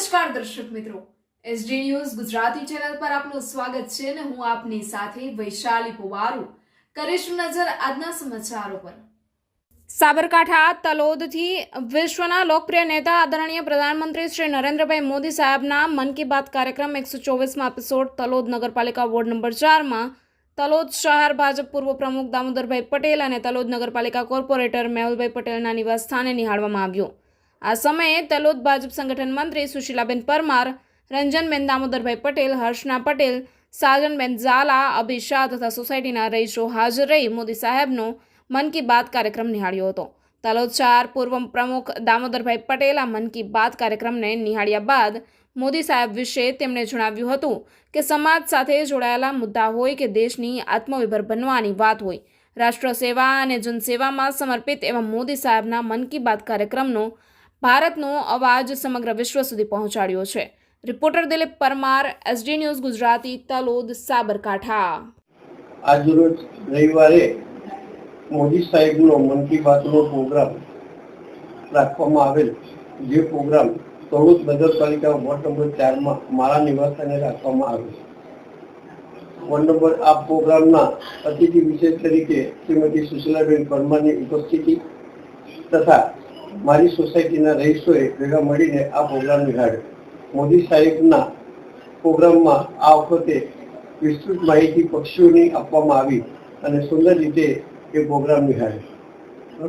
નમસ્કાર દર્શક મિત્રો. એસડી ન્યૂઝ ગુજરાતી ચેનલ પર આપનું સ્વાગત છે અને હું આપની સાથે વૈશાલી પુવારુ. કરીશું નજર આજના સમાચારો પર. સાબરકાંઠા તલોદથી વિશ્વના લોકપ્રિય નેતા આદરણીય પ્રધાનમંત્રી શ્રી નરેન્દ્રભાઈ મોદી સાહેબના મન કી બાત કાર્યક્રમ એકસો ચોવીસમાં એપિસોડ તલોદ નગરપાલિકા વોર્ડ નંબર ચારમાં તલોદ શહેર ભાજપ પૂર્વ પ્રમુખ દામોદરભાઈ પટેલ અને તલોદ નગરપાલિકા કોર્પોરેટર મેહુલભાઈ પટેલના નિવાસ સ્થાને નિહાળવામાં આવ્યો. આ સમયે તલોદ ભાજપ સંગઠન મંત્રી સુશીલાબેન પરમાર, રંજનબેન દામોદરભાઈ પટેલ, હર્ષના પટેલ, સાજનબેન ઝાલા અભિ શાહ તથા સોસાયટીના રહીશો હાજર રહી મોદી સાહેબનો મન કી બાત કાર્યક્રમ નિહાળ્યો હતો. તલોદ ચાર પૂર્વ પ્રમુખ દામોદરભાઈ પટેલ આ મન કી બાત કાર્યક્રમને નિહાળ્યા બાદ મોદી સાહેબ વિશે તેમણે જણાવ્યું હતું કે સમાજ સાથે જોડાયેલા મુદ્દા હોય કે દેશની આત્મનિર્ભર બનવાની વાત હોય રાષ્ટ્ર સેવા અને જનસેવામાં સમર્પિત એવા મોદી સાહેબના મન કી બાત કાર્યક્રમનો ભારતનો અવાજ સમગ્ર વિશ્વ સુધી પહોંચાડ્યો છે. Reporter Dilip Parmar, SD news Gujarati, Talod, Sabarkantha. આજરોજ રવિવારે મોદી સાહેબનો મન કી બાતનો પ્રોગ્રામ રાખવામાં આવેલ જે પ્રોગ્રામ તળોદ નગરપાલિકા વોર્ડ નંબર ચારમાં મારા નિવાસસ્થાને રાખવામાં આવેલ વોર્ડ નંબર આ પ્રોગ્રામના અતિથિ વિશેષ તરીકે શ્રીમતી સુશીલાબેન પરમારની ઉપસ્થિતિ તથા મારી સોસાયટીના રહીશોએ ભેગા મળીને આ પ્રોગ્રામ નિહાળ્યો. મોદી સાહેબના પ્રોગ્રામમાં આ વખતે વિસ્તૃત માહિતી પક્ષીઓની આપવામાં આવી અને સુંદર રીતે એ પ્રોગ્રામ નિહાળ્યો.